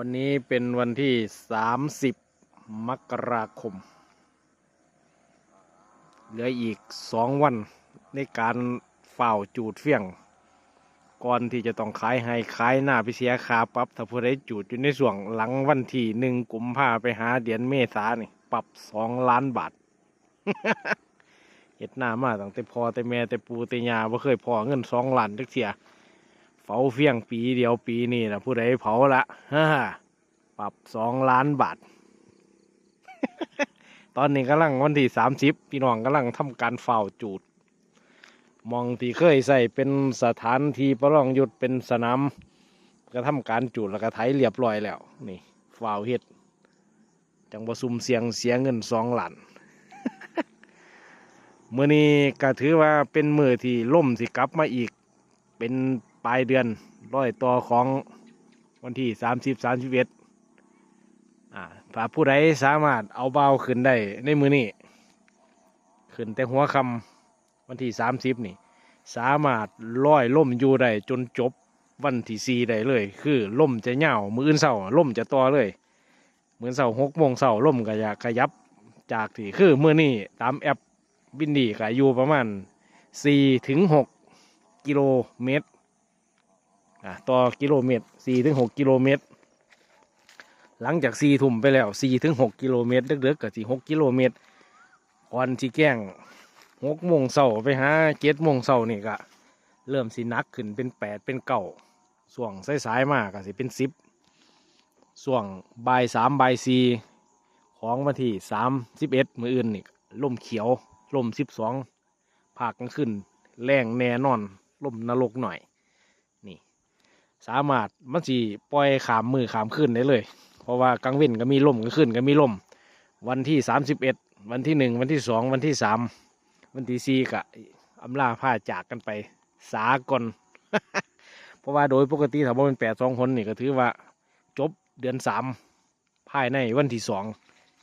วันนี้เป็นวันที่สามกราคม เหลืออีกสองวันในการเฝ้าจูดเฟี้ยง ก่อนที่จะต้องขายให้ขายหน้าไปเสียคาปรับถ้าผู้ใดจูดอยู่ในส่วงหลังวันที่หนึ่งกุมภาไปหาเดือนเมษานี่ปรับสองล้านบาทเห็ดหน้ามาตั้งแต่พอแต่แม่แต่ปูแต่ยาบ่เคยพอเงินสองล้านจักเทีย เฝ้าเฟี้ยงปีเดียวปีนี้นะผู้ใดเผาละฮ่าปรับสองล้านบาท ตอนนี้กำลังวันที่สามสิบพี่น้องกำลังทำการเฝ้าจูด มองที่เคยใส่เป็นสถานที่ประลองหยุดเป็นสนามก็ทำการจูดแล้วก็ไถเรียบร้อยแล้ว นี่เฝ้าเฮ็ดจังบซุมเสียงเสียเงินสองล้านมื่อนี้ก็ถือว่าเป็นมือที่ล่มสิกลับมาอีก เป็น ปลายเดือนร้อยต่อของวันที่สามสิบสามสิบเอ็ดอ่าถ้าผู้ใดสามารถเอาเบาขึ้นได้ในมือนี้ขึ้นแต่หัวคำวันที่สามสิบนี่ สามารถร้อยล่มอยู่ได้จนจบวันที่สี่ได้เลย คือล่มจะเหย่ามืออื่นเสาล่มจะต่อเลยเหมือนเสาหกโมงเสาล่มก็อยากขยับจากที่คือมือนี้ตามแอปบินดีก็อยู่ประมาณสี่ถึงหกกิโลเมตร ต่อกิโลเมตรสี่ถึงหกกิโลเมตร หลังจากสี่ทุ่มไปแล้วสี่ถึงหกกิโลเมตรเด็กๆกับสี่หกกิโลเมตรก่อนที่แก้งหกโมงเสาไปหาเจ็ดโมงเสานี่ก็เริ่มสินักขึ้นเป็นแปดเป็นเก่าส่วงสายๆมากก็สิเป็นสิบส่วงบ่ายสามบ่ายสี่ของวันที่สามสิบเอ็ดมืออื่นนี่ล่มเขียวล่มสิบสองภาคกลางคืนแรงแน่นอนล่มนรกหน่อย สามารถมันสีปล่อยขามมือขามขึ้นได้เลย เพราะว่ากลางเว้นก็มีลมกลางคืนก็มีลม วันที่สามสิบเอ็ดวันที่หนึ่งวันที่สองวันที่สามวันที่สี่ก็อำลาผ้าจากกันไปสากลเพราะว่าโดยปกติถ้าบ่เป็นแปดสองคนนี่ก็ถือว่าจบเดือนสามภายในวันที่สอง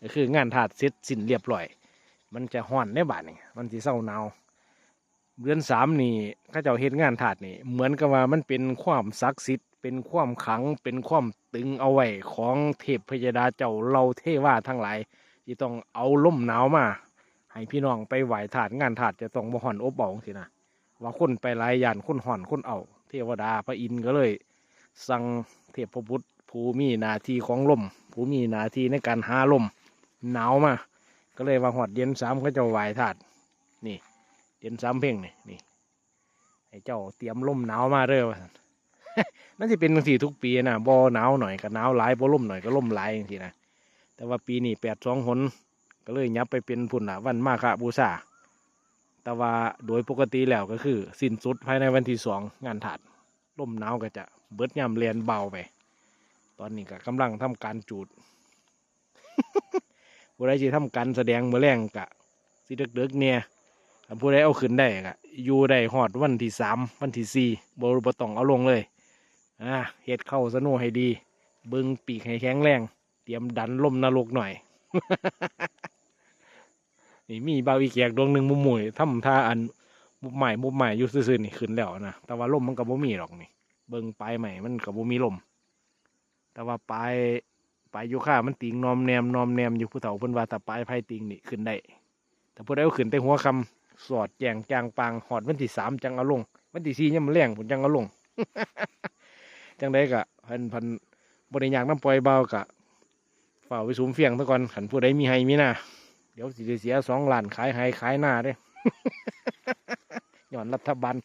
ก็คืองานถาดเสร็จสิ้นเรียบร้อย มันจะห่อนในบ้านนี่มันสิเศร้าหนาว เดือนสามนี่ข้าเจ้าเฮ็ดงานถาดนี่ เหมือนกับว่ามันเป็นความศักดิ์สิทธิ์เป็นความขังเป็นความตึงเอาไว้ของเทพพยดาเจ้าเราเทวาทั้งหลายที่ต้องเอาล่มหนาวมา ให้พี่น้องไปไหวถาดงานถาดจะต้องมาห่อนอบเบาสินะว่าคนไปหลายยานคนห่อนคนเอา เทวดาพระอินทร์ก็เลย สั่งเทพพบุตรผู้มีนาทีของลมผู้มีนาทีในการหาลมหนาวมาก็เลยว่าหอดเย็นสามก็จะไหวถาด นสามเพ่งนี่นี่ให้เจ้าเตรียมล่มหนาวมาเด้อว่านั่นจะเป็นบางทีทุกปีนะบ่หนาวหน่อยก็หนาวหลายบ่ล่มหน่อยก็ล่มหลายอย่างทีนะแต่ว่าปีนี้แปดสองหนก็เลยยับไปเป็นพุ่นละวันมาฆบูชาแต่ว่าโดยปกติแล้วก็คือสิ้นสุดภายในวันที่สองงานถาดล่มหนาวก็จะเบิดยำเรียนเบาไป ตอนนี้ก็กำลังทำการจูดผู้ใดที่ทำการแสดงมือแรงกะสิเด็กๆเนี่ย ผู้ใดเอาขึ้นได้ก็อยู่ได้ฮอดวันที่สามวันที่สี่บ่บ่ต้องเอาลงเลยอ่าเฮ็ดเข้าสนุให้ดี เบิ่งปีกให้แข็งแรง เตรียมดันลมนรกหน่อยนี่มีบาวอีแกกดวงหนึ่งมุมมวยทำท่าอันมุมใหม่มุมใหม่อยู่ซื่อๆนี่ขึ้นแล้วนะแต่ว่าลมมันก็บ่มีหรอกนี่ เบิ่งปลายใหม่มันก็บ่มีลมแต่ว่าปลายปลายโยค่ามันติงนอมแนมนอมแนมอยู่ผู้เฒ่าเพิ่นว่าแต่ปลายไผ่ติงนี่ขึ้นได้แต่ผู้ใดเอาขึ้นแต่หัวคำ สอดแจงจางปางหอดวันที่สามจังเอาลงวันที่สี่ยังมันแรงผมจังเอาลง จังได้กะพันพันบริยางน้ำปล่อยเบากะฝ่าไปสูมเฟียงซะก่อนขันผู้ใดมีให้มีหน้าเดี๋ยวสิได้เสียสองล้านขายให้ขายหน้าเด้ย้อนรัฐบาล